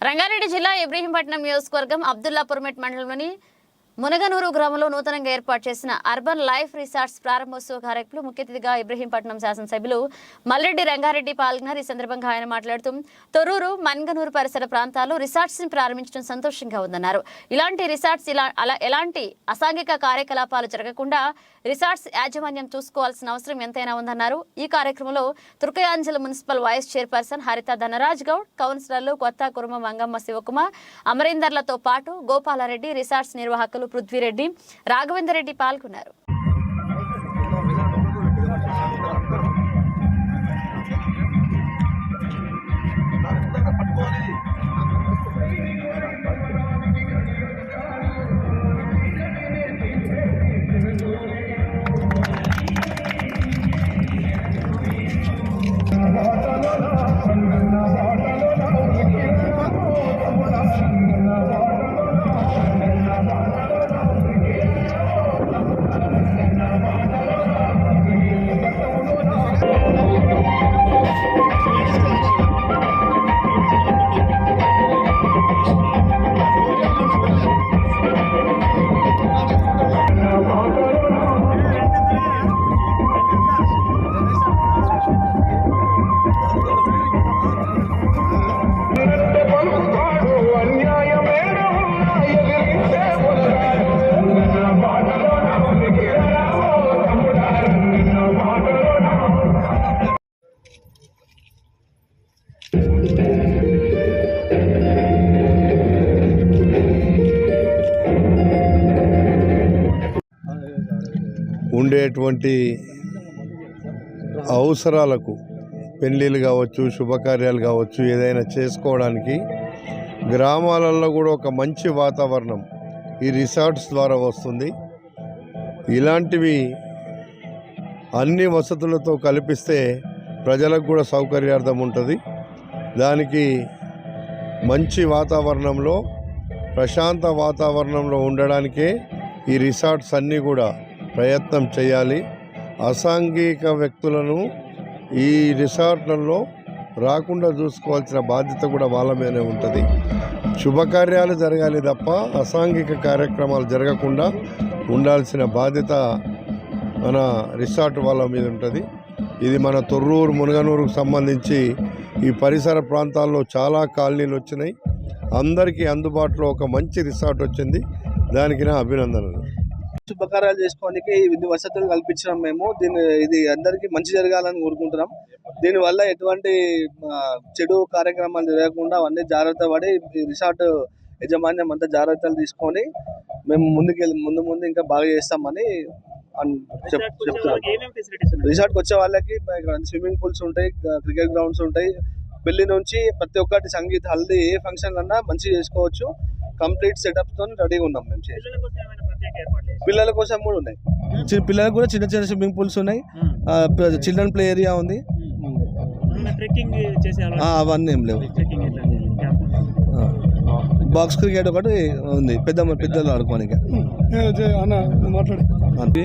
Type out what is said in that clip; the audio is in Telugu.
రంగారెడ్డి జిల్లా ఇబ్రహీంపట్నం నియోజకవర్గం అబ్దుల్లాపురమెట్ మండలంలోని మునగనూరు గ్రామంలో నూతనంగా ఏర్పాటు చేసిన అర్బన్ లైఫ్ రిసార్ట్స్ ప్రారంభోత్సవ కార్యక్రమంలో ముఖ్య అతిథిగా ఇబ్రహీంపట్నం శాసనసభ్యులు మల్లెడ్డి రంగారెడ్డి పాల్గొన్నారు. ఈ సందర్భంగా ఆయన మాట్లాడుతూ తొర్రూరు మన్గనూరు పరిసర ప్రాంతాల్లో రిసార్ట్స్ని ప్రారంభించడం సంతోషంగా ఉందన్నారు. ఇలాంటి రిసార్ట్స్ ఇలా అలా ఎలాంటి అసాంఘిక కార్యకలాపాలు జరగకుండా రిసార్ట్స్ యాజమాన్యం చూసుకోవాల్సిన అవసరం ఎంతైనా ఉందన్నారు. ఈ కార్యక్రమంలో Turkayamjal municipal vice chairperson Haritha Dhanraj Goud కౌన్సిలర్లు కొత్త కురుమ మంగమ్మ శివకుమార్ అమరీందర్లతో పాటు గోపాలారెడ్డి రిసార్ట్స్ నిర్వాహకులు పృథ్వీరెడ్డి రాఘవేందర్ రెడ్డి పాల్గొన్నారు. ఉండేటువంటి అవసరాలకు పెళ్ళిళ్ళు కావచ్చు శుభకార్యాలు కావచ్చు ఏదైనా చేసుకోవడానికి గ్రామాలలో కూడా ఒక మంచి వాతావరణం ఈ రిసార్ట్స్ ద్వారా వస్తుంది. ఇలాంటివి అన్ని వసతులతో కల్పిస్తే ప్రజలకు కూడా సౌకర్యార్థం ఉంటుంది. దానికి మంచి వాతావరణంలో ప్రశాంత వాతావరణంలో ఉండడానికే ఈ రిసార్ట్స్ అన్నీ కూడా ప్రయత్నం చేయాలి. అసాంఘిక వ్యక్తులను ఈ రిసార్ట్లలో రాకుండా చూసుకోవాల్సిన బాధ్యత కూడా వాళ్ళ మీదనే ఉంటుంది. శుభకార్యాలు జరగాలి తప్ప అసాంఘిక కార్యక్రమాలు జరగకుండా ఉండాల్సిన బాధ్యత మన రిసార్ట్ వాళ్ళ మీద ఉంటుంది. ఇది మన తొర్రూరు మునగనూరుకు సంబంధించి ఈ పరిసర ప్రాంతాల్లో చాలా కాలనీలు వచ్చినాయి. అందరికీ అందుబాటులో ఒక మంచి రిసార్ట్ వచ్చింది. దానికి నా అభినందనలు. శుభకార్యాలు చేసుకోవడానికి ఇన్ని వసతులు కల్పించినాం మేము. దీన్ని ఇది అందరికీ మంచి జరగాలని కోరుకుంటున్నాం. దీనివల్ల ఎటువంటి చెడు కార్యక్రమాలు జరగకుండా అవన్నీ జాగ్రత్త పడి రిసార్ట్ యజమాన్యం అంతా జాగ్రత్తలు తీసుకొని మేము ముందుకెళ్ళి ముందు ముందు ఇంకా బాగా చేస్తామని అన్- చెప్- చెప్తున్నాం. రిసార్ట్కి వచ్చే వాళ్ళకి స్విమ్మింగ్ పూల్స్ ఉంటాయి క్రికెట్ గ్రౌండ్స్ ఉంటాయి. పెళ్ళి నుంచి ప్రతి ఒక్కటి సంగీత హల్దీ ఏ ఫంక్షన్ అన్నా మంచిగా చేసుకోవచ్చు. కంప్లీట్ సెటప్తో రెడీగా ఉన్నాం మేము పిల్లల కోసం కూడా ఉన్నాయి. పిల్లలకు కూడా చిన్న చిన్న స్విమ్మింగ్ పూల్స్ ఉన్నాయి. చిల్డ్రన్ ప్లే ఏరియా ఉంది. ట్రెక్కింగ్ చేసే ఆ, అవన్నీ ఏం లేవు. ట్రెక్కింగ్ బాక్స్ క్రికెట్ ఒకటి ఉంది. పెద్ద పెద్దలు ఆడుకోనికి అన్న మాట్లాడు. అంతే.